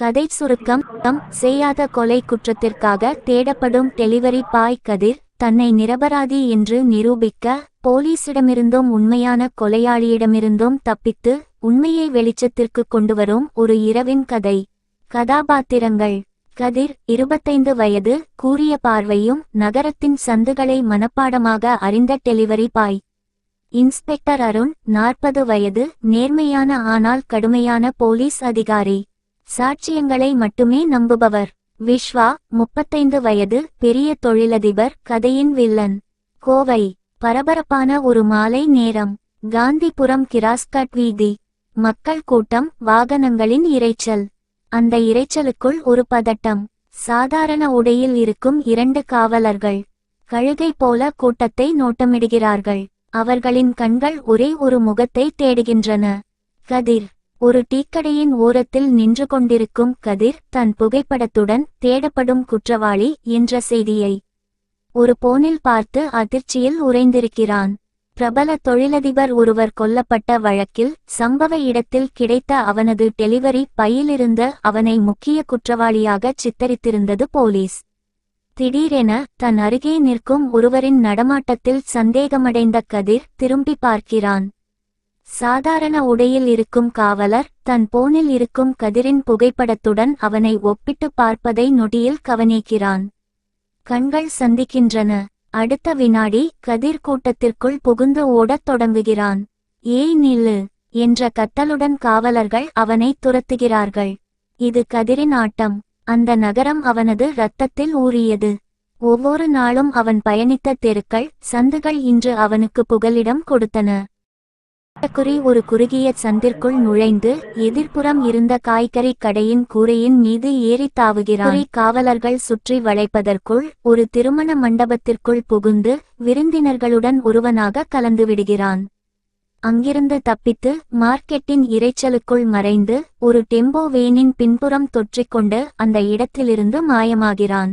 கதை சுருக்கம் தம் செய்யாத கொலை குற்றத்திற்காக தேடப்படும் டெலிவரி பாய் கதிர் தன்னை நிரபராதி என்று நிரூபிக்க போலீசிடமிருந்தும் உண்மையான கொலையாளியிடமிருந்தும் தப்பித்து உண்மையை வெளிச்சத்திற்கு கொண்டுவரும் ஒரு இரவின் கதை. கதாபாத்திரங்கள். கதிர் இருபத்தைந்து வயது கூறிய பார்வையும் நகரத்தின் சந்துகளை மனப்பாடமாக அறிந்த டெலிவரி பாய். இன்ஸ்பெக்டர் அருண் நாற்பது வயது நேர்மையான ஆனால் கடுமையான போலீஸ் அதிகாரி. சாட்சியங்களை மட்டுமே நம்புபவர். விஸ்வா முப்பத்தைந்து வயது பெரிய தொழிலதிபர் கதையின் வில்லன். கோவை பரபரப்பான ஒரு மாலை நேரம். காந்திபுரம் கிராஸ்கட் வீதி. மக்கள் கூட்டம் வாகனங்களின் இரைச்சல். அந்த இரைச்சலுக்குள் ஒரு பதட்டம். சாதாரண உடையில் இருக்கும் இரண்டு காவலர்கள். கழுகை போல கூட்டத்தை நோட்டமிடுகிறார்கள். அவர்களின் கண்கள் ஒரே ஒரு முகத்தை தேடுகின்றன. கதிர். ஒரு டீக்கடையின் ஓரத்தில் நின்று கொண்டிருக்கும் கதிர் தன் புகைப்படத்துடன் தேடப்படும் குற்றவாளி என்ற செய்தியை ஒரு போனில் பார்த்து அதிர்ச்சியில் உறைந்திருக்கிறான். பிரபல தொழிலதிபர் ஒருவர் கொல்லப்பட்ட வழக்கில் சம்பவ இடத்தில் கிடைத்த அவனது டெலிவரி பையிலிருந்த அவனை முக்கிய குற்றவாளியாக சித்தரித்திருந்தது போலீஸ். திடீரென தன் அருகே நிற்கும் ஒருவரின் நடமாட்டத்தில் சந்தேகமடைந்த கதிர் திரும்பி பார்க்கிறான். சாதாரண உடையில் இருக்கும் காவலர் தன் போனில் இருக்கும் கதிரின் புகைப்படத்துடன் அவனை ஒப்பிட்டு பார்ப்பதை நொடியில் கவனிக்கிறான். கண்கள் சந்திக்கின்றன. அடுத்த வினாடி கதிர் கூட்டத்திற்குள் புகுந்து ஓடத் தொடங்குகிறான். ஏய் நில்லு என்ற கத்தலுடன் காவலர்கள் அவனை துரத்துகிறார்கள். இது கதிரின் ஆட்டம். அந்த நகரம் அவனது இரத்தத்தில் ஊறியது. ஒவ்வொரு நாளும் அவன் பயணித்த தெருக்கள் சந்துகள் இன்று அவனுக்கு புகலிடம் கொடுத்தன. குறி ஒரு குறுகிய சந்திற்குள் நுழைந்து எதிர்ப்புறம் இருந்த காய்கறி கடையின் கூரையின் மீது ஏறி தாவுகிறான். காவலர்கள் சுற்றி வளைப்பதற்குள் ஒரு திருமண மண்டபத்திற்குள் புகுந்து விருந்தினர்களுடன் ஒருவனாக கலந்துவிடுகிறான் அங்கிருந்து தப்பித்து மார்க்கெட்டின் இரைச்சலுக்குள் மறைந்து ஒரு டெம்போ வேனின் பின்புறம் தொற்றிக்கொண்டு அந்த இடத்திலிருந்து மாயமாகிறான்.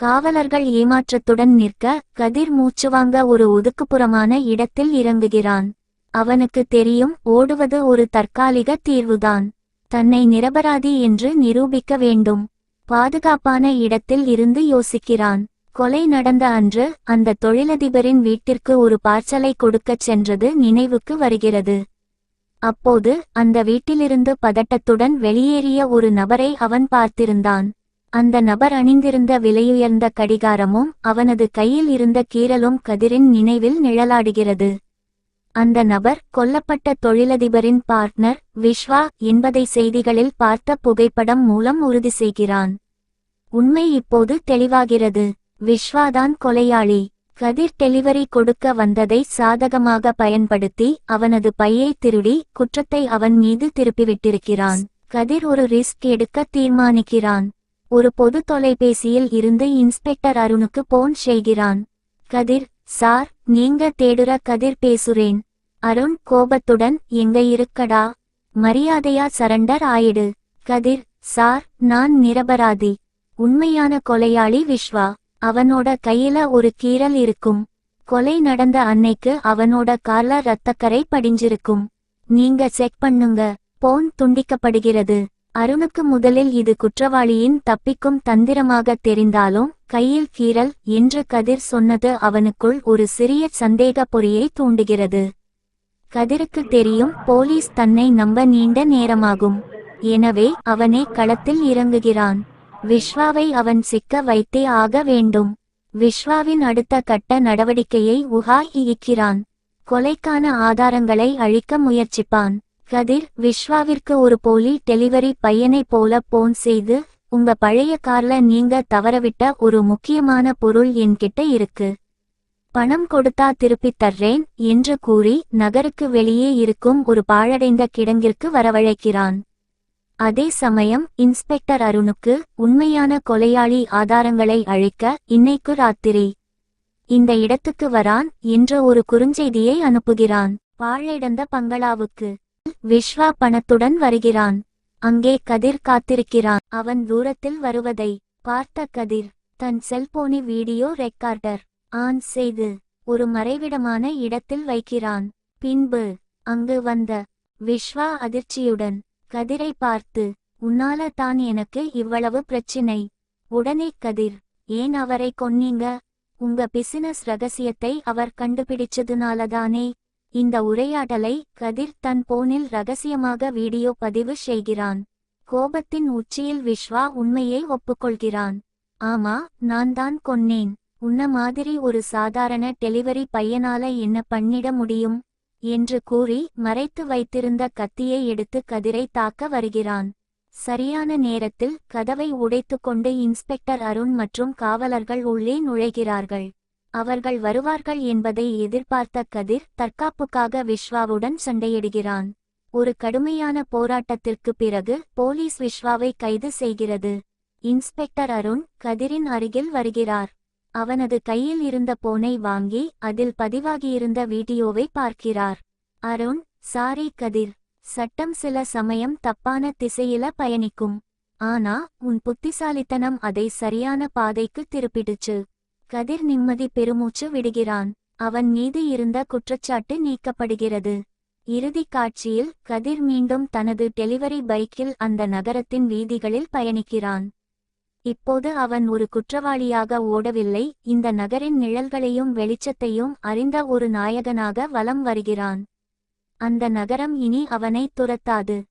காவலர்கள் ஏமாற்றத்துடன் நிற்க கதிர் மூச்சுவாங்க ஒரு ஒதுக்குப்புறமான இடத்தில் இறங்குகிறான். அவனுக்கு தெரியும் ஓடுவது ஒரு தற்காலிக தீர்வுதான். தன்னை நிரபராதி என்று நிரூபிக்க வேண்டும். பாதுகாப்பான இடத்தில் இருந்து யோசிக்கிறான். கொலை நடந்த அன்று அந்த தொழிலதிபரின் வீட்டிற்கு ஒரு பார்சலை கொடுக்கச் சென்றது நினைவுக்கு வருகிறது. அப்போது அந்த வீட்டிலிருந்து பதட்டத்துடன் வெளியேறிய ஒரு நபரை அவன் பார்த்திருந்தான். அந்த நபர் அணிந்திருந்த விலையுயர்ந்த கடிகாரமும் அவனது கையில் இருந்த கீறலும் கதிரின் நினைவில் நிழலாடுகிறது. அந்த நபர் கொல்லப்பட்ட தொழிலதிபரின் பார்ட்னர் விஸ்வா என்பதை செய்திகளில் பார்த்த புகைப்படம் மூலம் உறுதி செய்கிறான். உண்மை இப்போது தெளிவாகிறது. விஸ்வாதான் கொலையாளி. கதிர் டெலிவரி கொடுக்க வந்ததை சாதகமாக பயன்படுத்தி அவனது பையை திருடி குற்றத்தை அவன் மீது திருப்பிவிட்டிருக்கிறான். கதிர் ஒரு ரிஸ்க் எடுக்க தீர்மானிக்கிறான். ஒரு பொது தொலைபேசியில் இருந்து இன்ஸ்பெக்டர் அருணுக்கு போன் செய்கிறான். கதிர் சார் நீங்க தேடுற கதிர் பேசுறேன். அருண் கோபத்துடன் எங்க இருக்கடா? மரியாதையா சரண்டர் ஆயிடு. கதிர் சார் நான் நிரபராதி. உண்மையான கொலையாளி விஸ்வா அவனோட கையில ஒரு கீறல் இருக்கும். கொலை நடந்த அன்னைக்கு அவனோட கார்ல ரத்தக்கரை படிஞ்சிருக்கும். நீங்க செக் பண்ணுங்க. போன் துண்டிக்கப்படுகிறது. அருணுக்கு முதலில் இது குற்றவாளியின் தப்பிக்கும் தந்திரமாக தெரிந்தாலும் கையில் கீறல் என்று கதிர் சொன்னது அவனுக்குள் ஒரு சிறிய சந்தேக பொறியை தூண்டுகிறது. கதிருக்கு தெரியும் போலீஸ் தன்னை நம்ப நீண்ட நேரமாகும். எனவே அவனே களத்தில் இறங்குகிறான். விஸ்வாவை அவன் சிக்க வைத்தே ஆக வேண்டும். விஸ்வாவின் அடுத்த கட்ட நடவடிக்கையை உஹா இயக்கிறான். கொலைக்கான ஆதாரங்களை அழிக்க முயற்சிப்பான். கதிர் விஸ்வாவிற்கு ஒரு போலி டெலிவரி பையனைப் போல போன் செய்து உங்க பழைய கார்ல நீங்க தவறவிட்ட ஒரு முக்கியமான பொருள் என்கிட்ட இருக்கு. பணம் கொடுத்தா திருப்பித் தர்றேன் என்று கூறி நகருக்கு வெளியே இருக்கும் ஒரு பாழடைந்த கிடங்கிற்கு வரவழைக்கிறான். அதே சமயம் இன்ஸ்பெக்டர் அருணுக்கு உண்மையான கொலையாளி ஆதாரங்களை அழிக்க இன்னைக்கு ராத்திரி. இந்த இடத்துக்கு வரான் என்ற ஒரு குறுஞ்செய்தியை அனுப்புகிறான். பாழடைந்த பங்களாவுக்கு விஸ்வா பணத்துடன் வருகிறான். அங்கே கதிர் காத்திருக்கிறான். அவன் தூரத்தில் வருவதை பார்த்த கதிர் தன் செல்போனி வீடியோ ரெக்கார்டர் ஆன் செய்து ஒரு மறைவிடமான இடத்தில் வைக்கிறான். பின்பு அங்கு வந்த விஸ்வா அதிர்ச்சியுடன் கதிரை பார்த்து உன்னால தான் எனக்கு இவ்வளவு பிரச்சினை. உடனே கதிர் ஏன் அவரை கொன்னீங்க? உங்க பிசினஸ் ரகசியத்தை அவர் கண்டுபிடிச்சதுனாலதானே இந்த உரையாடலை கதிர் தன் போனில் ரகசியமாக வீடியோ பதிவு செய்கிறான். கோபத்தின் உச்சியில் விஸ்வா உண்மையை ஒப்புக்கொள்கிறான். ஆமா நான் தான் கொன்னேன். உன்ன மாதிரி ஒரு சாதாரண டெலிவரி பையனால என்ன பண்ணிட முடியும்? என்று கூறி மறைத்து வைத்திருந்த கத்தியை எடுத்து கதிரை தாக்க வருகிறான். சரியான நேரத்தில் கதவை உடைத்துக்கொண்டு இன்ஸ்பெக்டர் அருண் மற்றும் காவலர்கள் உள்ளே நுழைகிறார்கள். அவர்கள் வருவார்கள் என்பதை எதிர்பார்த்த கதிர் தற்காப்புக்காக விஸ்வாவுடன் சண்டையிடுகிறான். ஒரு கடுமையான போராட்டத்திற்கு பிறகு போலீஸ் விஸ்வாவை கைது செய்கிறது. இன்ஸ்பெக்டர் அருண் கதிரின் அருகில் வருகிறார். அவனது கையில் இருந்த போனை வாங்கி அதில் பதிவாகியிருந்த வீடியோவை பார்க்கிறார். அருண் சாரி கதிர். சட்டம் சில சமயம் தப்பான திசையில பயணிக்கும். ஆனா உன் புத்திசாலித்தனம் அதை சரியான பாதைக்கு திருப்பிடுச்சு. கதிர் நிம்மதி பெருமூச்சு விடுகிறான். அவன் மீது இருந்த குற்றச்சாட்டு நீக்கப்படுகிறது. இறுதிக் காட்சியில் கதிர் மீண்டும் தனது டெலிவரி பைக்கில் அந்த நகரத்தின் வீதிகளில் பயணிக்கிறான். இப்போது அவன் ஒரு குற்றவாளியாக ஓடவில்லை. இந்த நகரின் நிழல்களையும் வெளிச்சத்தையும் அறிந்த ஒரு நாயகனாக வலம் வருகிறான். அந்த நகரம் இனி அவனை துரத்தாது.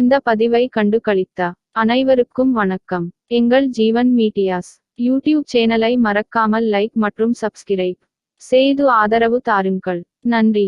இந்த பதிவை கண்டு கழித்தா அனைவருக்கும் வணக்கம். எங்கள் ஜீவன் மீடியாஸ். யூடியூப் சேனலை மறக்காமல் லைக் மற்றும் சப்ஸ்கிரைப் செய்து ஆதரவு தாருங்கள். நன்றி.